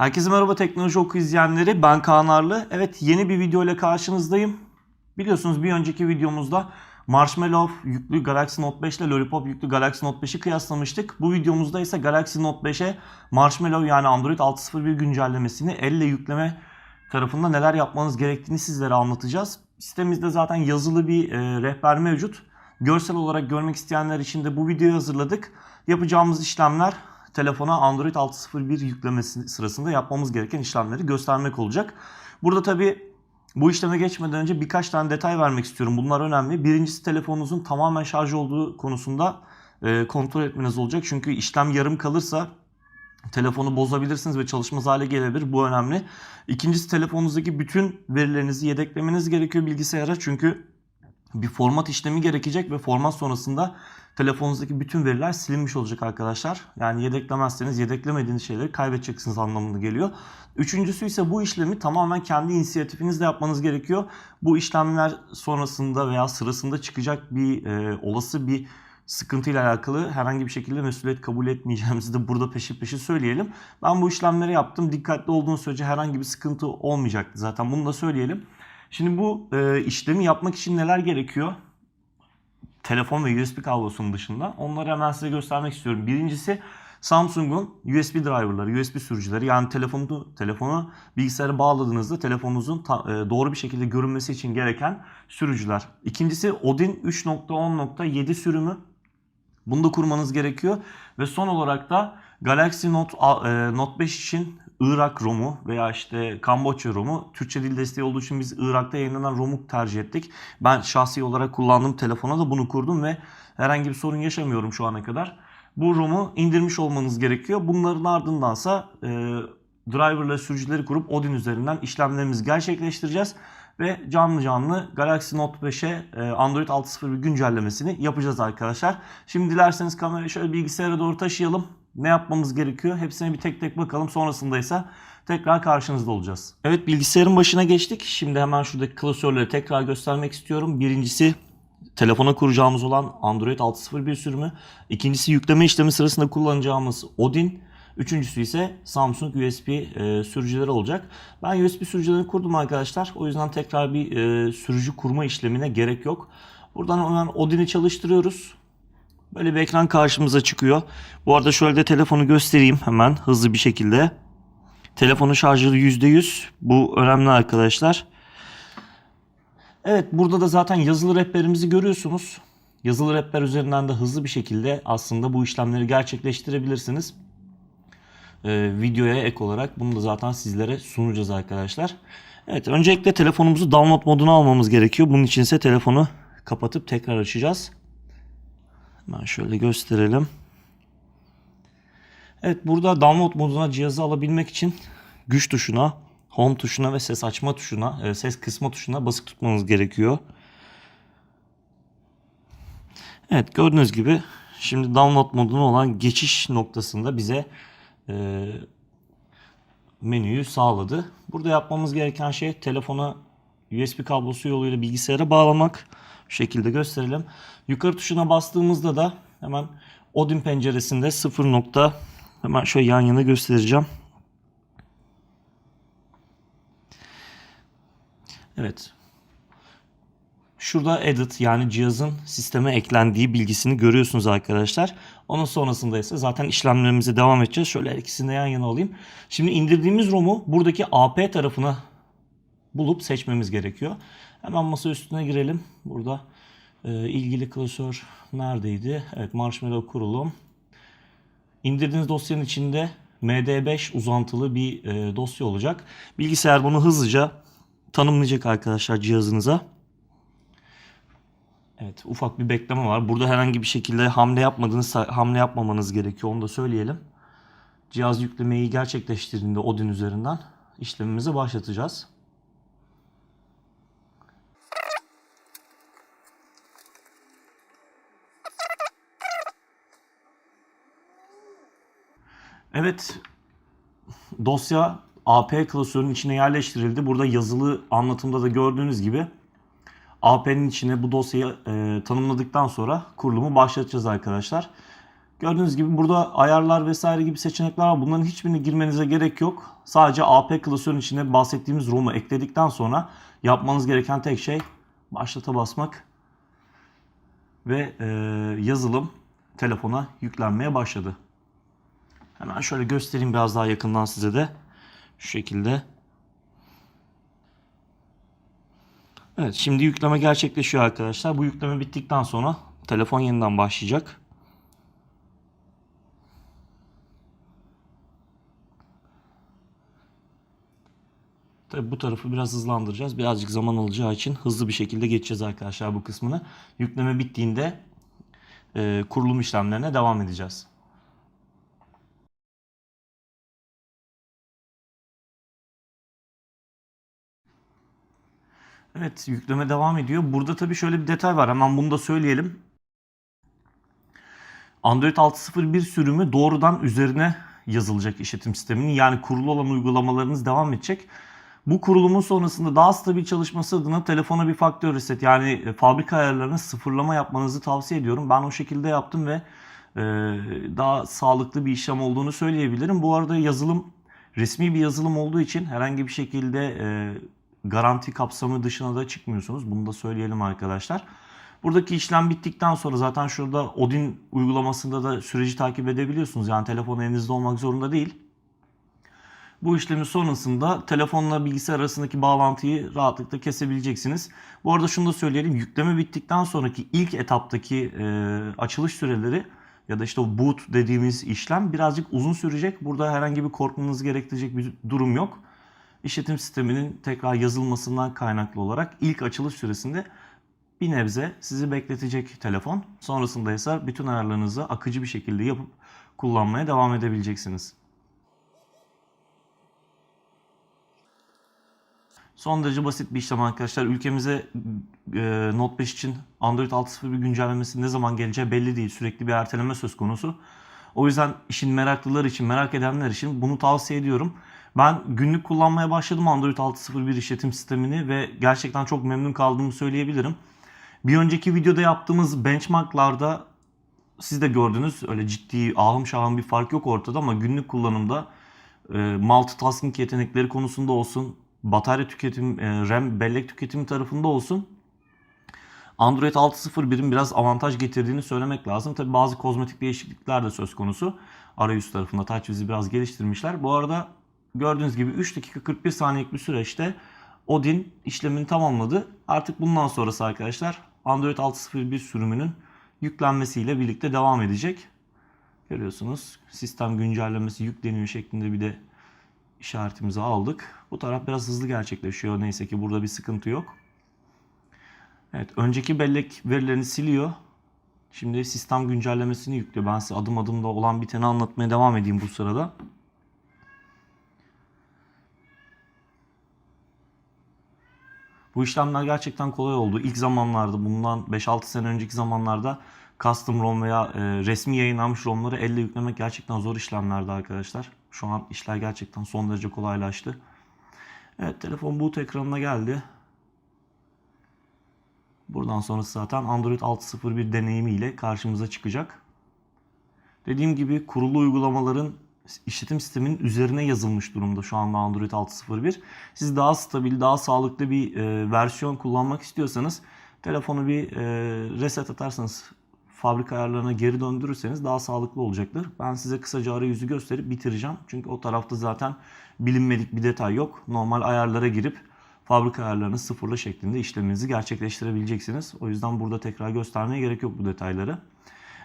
Herkese merhaba Teknoloji Oku izleyenleri. Ben Kaan Arlı. Evet yeni bir video ile karşınızdayım. Biliyorsunuz bir önceki videomuzda Marshmallow yüklü Galaxy Note 5 ile Lollipop yüklü Galaxy Note 5'i kıyaslamıştık. Bu videomuzda ise Galaxy Note 5'e Marshmallow yani Android 6.01 güncellemesini elle yükleme tarafında neler yapmanız gerektiğini sizlere anlatacağız. Sitemizde zaten yazılı bir e, rehber mevcut. Görsel olarak görmek isteyenler için de bu videoyu hazırladık. Yapacağımız işlemler telefona Android 6.01 yüklemesi sırasında yapmamız gereken işlemleri göstermek olacak. Burada tabi bu işleme geçmeden önce birkaç tane detay vermek istiyorum. Bunlar önemli. Birincisi telefonunuzun tamamen şarj olduğu konusunda e, kontrol etmeniz olacak. Çünkü işlem yarım kalırsa telefonu bozabilirsiniz ve çalışmaz hale gelebilir. Bu önemli. İkincisi telefonunuzdaki bütün verilerinizi yedeklemeniz gerekiyor bilgisayara. Çünkü bir format işlemi gerekecek ve format sonrasında telefonunuzdaki bütün veriler silinmiş olacak arkadaşlar. Yani yedeklemezseniz yedeklemediğiniz şeyleri kaybedeceksiniz anlamında geliyor. Üçüncüsü ise bu işlemi tamamen kendi inisiyatifinizle yapmanız gerekiyor. Bu işlemler sonrasında veya sırasında çıkacak bir e, olası bir sıkıntıyla alakalı herhangi bir şekilde mesuliyet kabul etmeyeceğimizi de burada peşi peşi söyleyelim. Ben bu işlemleri yaptım. Dikkatli olduğunuz sürece herhangi bir sıkıntı olmayacaktı zaten bunu da söyleyelim. Şimdi bu e, işlemi yapmak için neler gerekiyor? Telefon ve USB kablosunun dışında. Onları hemen size göstermek istiyorum. Birincisi Samsung'un USB driverları, USB sürücüleri. Yani telefonu telefonu bilgisayara bağladığınızda telefonunuzun ta- e, doğru bir şekilde görünmesi için gereken sürücüler. İkincisi Odin 3.10.7 sürümü. Bunu da kurmanız gerekiyor. Ve son olarak da Galaxy Note, e, Note 5 için Irak ROM'u veya işte Kamboçya ROM'u Türkçe dil desteği olduğu için biz Irak'ta yayınlanan ROM'u tercih ettik. Ben şahsi olarak kullandığım telefona da bunu kurdum ve herhangi bir sorun yaşamıyorum şu ana kadar. Bu ROM'u indirmiş olmanız gerekiyor. Bunların ardındansa e, driverla sürücüleri kurup Odin üzerinden işlemlerimizi gerçekleştireceğiz. Ve canlı canlı Galaxy Note 5'e e, Android 6.01 güncellemesini yapacağız arkadaşlar. Şimdi dilerseniz kamerayı şöyle bilgisayara doğru taşıyalım. Ne yapmamız gerekiyor? Hepsine bir tek tek bakalım. Sonrasında ise tekrar karşınızda olacağız. Evet bilgisayarın başına geçtik. Şimdi hemen şuradaki klasörleri tekrar göstermek istiyorum. Birincisi telefona kuracağımız olan Android 6.01 sürümü. İkincisi yükleme işlemi sırasında kullanacağımız Odin. Üçüncüsü ise Samsung USB e, sürücüleri olacak. Ben USB sürücülerini kurdum arkadaşlar. O yüzden tekrar bir e, sürücü kurma işlemine gerek yok. Buradan hemen Odin'i çalıştırıyoruz. Böyle bir ekran karşımıza çıkıyor. Bu arada şöyle de telefonu göstereyim hemen hızlı bir şekilde. Telefonun şarjı %100. Bu önemli arkadaşlar. Evet burada da zaten yazılı rehberimizi görüyorsunuz. Yazılı rehber üzerinden de hızlı bir şekilde aslında bu işlemleri gerçekleştirebilirsiniz. Ee, videoya ek olarak bunu da zaten sizlere sunacağız arkadaşlar. Evet öncelikle telefonumuzu download moduna almamız gerekiyor. Bunun için ise telefonu kapatıp tekrar açacağız. Hemen şöyle gösterelim. Evet burada download moduna cihazı alabilmek için güç tuşuna, home tuşuna ve ses açma tuşuna, e, ses kısma tuşuna basık tutmanız gerekiyor. Evet gördüğünüz gibi şimdi download moduna olan geçiş noktasında bize e, menüyü sağladı. Burada yapmamız gereken şey telefona USB kablosu yoluyla bilgisayara bağlamak. Şu şekilde gösterelim. Yukarı tuşuna bastığımızda da hemen Odin penceresinde 0 nokta hemen şöyle yan yana göstereceğim. Evet. Şurada edit yani cihazın sisteme eklendiği bilgisini görüyorsunuz arkadaşlar. Onun sonrasında ise zaten işlemlerimize devam edeceğiz. Şöyle ikisini de yan yana alayım. Şimdi indirdiğimiz ROM'u buradaki AP tarafına bulup seçmemiz gerekiyor. Hemen masa üstüne girelim. Burada e, ilgili klasör neredeydi? Evet Marshmallow kurulum. İndirdiğiniz dosyanın içinde MD5 uzantılı bir e, dosya olacak. Bilgisayar bunu hızlıca tanımlayacak arkadaşlar cihazınıza. Evet ufak bir bekleme var. Burada herhangi bir şekilde hamle yapmadığınız hamle yapmamanız gerekiyor. Onu da söyleyelim. Cihaz yüklemeyi gerçekleştirdiğinde Odin üzerinden işlemimizi başlatacağız. Evet dosya AP klasörünün içine yerleştirildi. Burada yazılı anlatımda da gördüğünüz gibi AP'nin içine bu dosyayı e, tanımladıktan sonra kurulumu başlatacağız arkadaşlar. Gördüğünüz gibi burada ayarlar vesaire gibi seçenekler var. Bunların hiçbirine girmenize gerek yok. Sadece AP klasörün içine bahsettiğimiz ROM'u ekledikten sonra yapmanız gereken tek şey başlata basmak ve e, yazılım telefona yüklenmeye başladı. Hemen şöyle göstereyim biraz daha yakından size de. Şu şekilde. Evet şimdi yükleme gerçekleşiyor arkadaşlar. Bu yükleme bittikten sonra telefon yeniden başlayacak. Tabi bu tarafı biraz hızlandıracağız. Birazcık zaman alacağı için hızlı bir şekilde geçeceğiz arkadaşlar bu kısmını. Yükleme bittiğinde e, kurulum işlemlerine devam edeceğiz. Evet yükleme devam ediyor. Burada tabii şöyle bir detay var. Hemen bunu da söyleyelim. Android 6.01 sürümü doğrudan üzerine yazılacak işletim sisteminin. Yani kurulu olan uygulamalarınız devam edecek. Bu kurulumun sonrasında daha stabil çalışması adına telefona bir faktör reset yani e, fabrika ayarlarını sıfırlama yapmanızı tavsiye ediyorum. Ben o şekilde yaptım ve e, daha sağlıklı bir işlem olduğunu söyleyebilirim. Bu arada yazılım resmi bir yazılım olduğu için herhangi bir şekilde e, garanti kapsamı dışına da çıkmıyorsunuz. Bunu da söyleyelim arkadaşlar. Buradaki işlem bittikten sonra zaten şurada Odin uygulamasında da süreci takip edebiliyorsunuz. Yani telefon elinizde olmak zorunda değil. Bu işlemin sonrasında telefonla bilgisayar arasındaki bağlantıyı rahatlıkla kesebileceksiniz. Bu arada şunu da söyleyelim. Yükleme bittikten sonraki ilk etaptaki e, açılış süreleri ya da işte o boot dediğimiz işlem birazcık uzun sürecek. Burada herhangi bir korkmanızı gerektirecek bir durum yok. İşletim sisteminin tekrar yazılmasından kaynaklı olarak ilk açılış süresinde bir nebze sizi bekletecek telefon. Sonrasında ise bütün ayarlarınızı akıcı bir şekilde yapıp kullanmaya devam edebileceksiniz. Son derece basit bir işlem arkadaşlar. Ülkemize e, Note 5 için Android 6.01 güncellemesi ne zaman geleceği belli değil. Sürekli bir erteleme söz konusu. O yüzden işin meraklıları için, merak edenler için bunu tavsiye ediyorum. Ben günlük kullanmaya başladım Android 6.01 işletim sistemini ve gerçekten çok memnun kaldığımı söyleyebilirim. Bir önceki videoda yaptığımız benchmarklarda siz de gördünüz öyle ciddi ahım şahım bir fark yok ortada ama günlük kullanımda e, multitasking yetenekleri konusunda olsun, batarya tüketim, e, RAM bellek tüketimi tarafında olsun Android 6.01'in biraz avantaj getirdiğini söylemek lazım. Tabi bazı kozmetik değişiklikler de söz konusu. Arayüz tarafında TouchWiz'i biraz geliştirmişler. Bu arada gördüğünüz gibi 3 dakika 41 saniyelik bir süreçte Odin işlemini tamamladı. Artık bundan sonrası arkadaşlar Android 6.01 sürümünün yüklenmesiyle birlikte devam edecek. Görüyorsunuz sistem güncellemesi yükleniyor şeklinde bir de işaretimizi aldık. Bu taraf biraz hızlı gerçekleşiyor. Neyse ki burada bir sıkıntı yok. Evet önceki bellek verilerini siliyor. Şimdi sistem güncellemesini yüklüyor. Ben size adım adım da olan biteni anlatmaya devam edeyim bu sırada. Bu işlemler gerçekten kolay oldu. İlk zamanlarda bundan 5-6 sene önceki zamanlarda custom ROM veya e, resmi yayınlanmış ROM'ları elle yüklemek gerçekten zor işlemlerdi arkadaşlar. Şu an işler gerçekten son derece kolaylaştı. Evet telefon boot ekranına geldi. Buradan sonrası zaten Android 6.01 deneyimiyle karşımıza çıkacak. Dediğim gibi kurulu uygulamaların işletim sisteminin üzerine yazılmış durumda şu anda Android 6.01. Siz daha stabil, daha sağlıklı bir e, versiyon kullanmak istiyorsanız telefonu bir e, reset atarsanız fabrika ayarlarına geri döndürürseniz daha sağlıklı olacaktır. Ben size kısaca arayüzü gösterip bitireceğim. Çünkü o tarafta zaten bilinmedik bir detay yok. Normal ayarlara girip fabrika ayarlarını sıfırla şeklinde işleminizi gerçekleştirebileceksiniz. O yüzden burada tekrar göstermeye gerek yok bu detayları.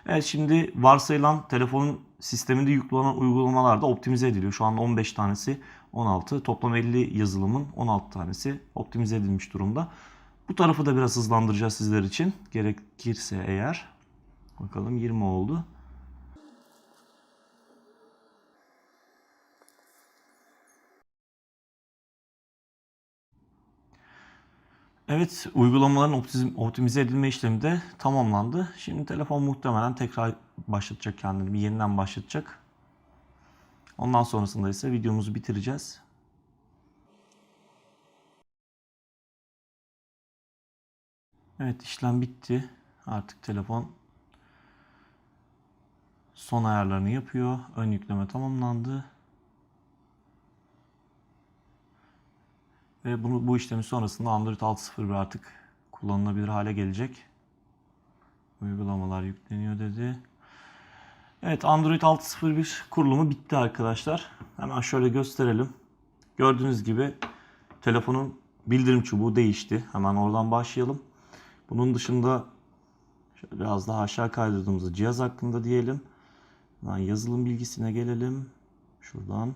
Evet şimdi varsayılan telefonun sisteminde yüklenen uygulamalar da optimize ediliyor. Şu anda 15 tanesi 16 toplam 50 yazılımın 16 tanesi optimize edilmiş durumda. Bu tarafı da biraz hızlandıracağız sizler için. Gerekirse eğer. Bakalım 20 oldu. Evet, uygulamaların optimize, edilme işlemi de tamamlandı. Şimdi telefon muhtemelen tekrar başlatacak kendini, bir yeniden başlatacak. Ondan sonrasında ise videomuzu bitireceğiz. Evet, işlem bitti. Artık telefon son ayarlarını yapıyor. Ön yükleme tamamlandı. Ve bunu, bu işlemin sonrasında Android 6.01 artık kullanılabilir hale gelecek. Uygulamalar yükleniyor dedi. Evet Android 6.01 kurulumu bitti arkadaşlar. Hemen şöyle gösterelim. Gördüğünüz gibi telefonun bildirim çubuğu değişti. Hemen oradan başlayalım. Bunun dışında biraz daha aşağı kaydırdığımızda cihaz hakkında diyelim. Hemen yazılım bilgisine gelelim. Şuradan.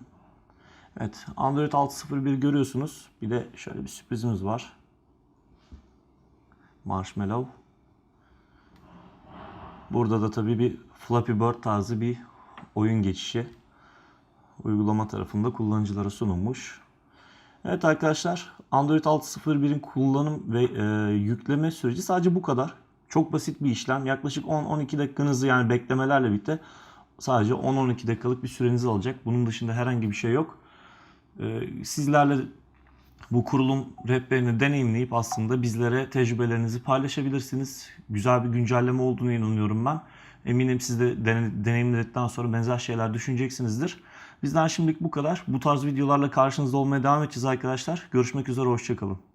Evet Android 6.01 görüyorsunuz. Bir de şöyle bir sürprizimiz var. Marshmallow. Burada da tabii bir Flappy Bird tarzı bir oyun geçişi uygulama tarafında kullanıcılara sunulmuş. Evet arkadaşlar Android 6.01'in kullanım ve e, yükleme süreci sadece bu kadar. Çok basit bir işlem. Yaklaşık 10-12 dakikanızı yani beklemelerle birlikte sadece 10-12 dakikalık bir sürenizi alacak. Bunun dışında herhangi bir şey yok. E, sizlerle bu kurulum rehberini deneyimleyip aslında bizlere tecrübelerinizi paylaşabilirsiniz. Güzel bir güncelleme olduğunu inanıyorum ben. Eminim siz de dene- deneyimledikten sonra benzer şeyler düşüneceksinizdir. Bizden şimdilik bu kadar. Bu tarz videolarla karşınızda olmaya devam edeceğiz arkadaşlar. Görüşmek üzere, hoşçakalın.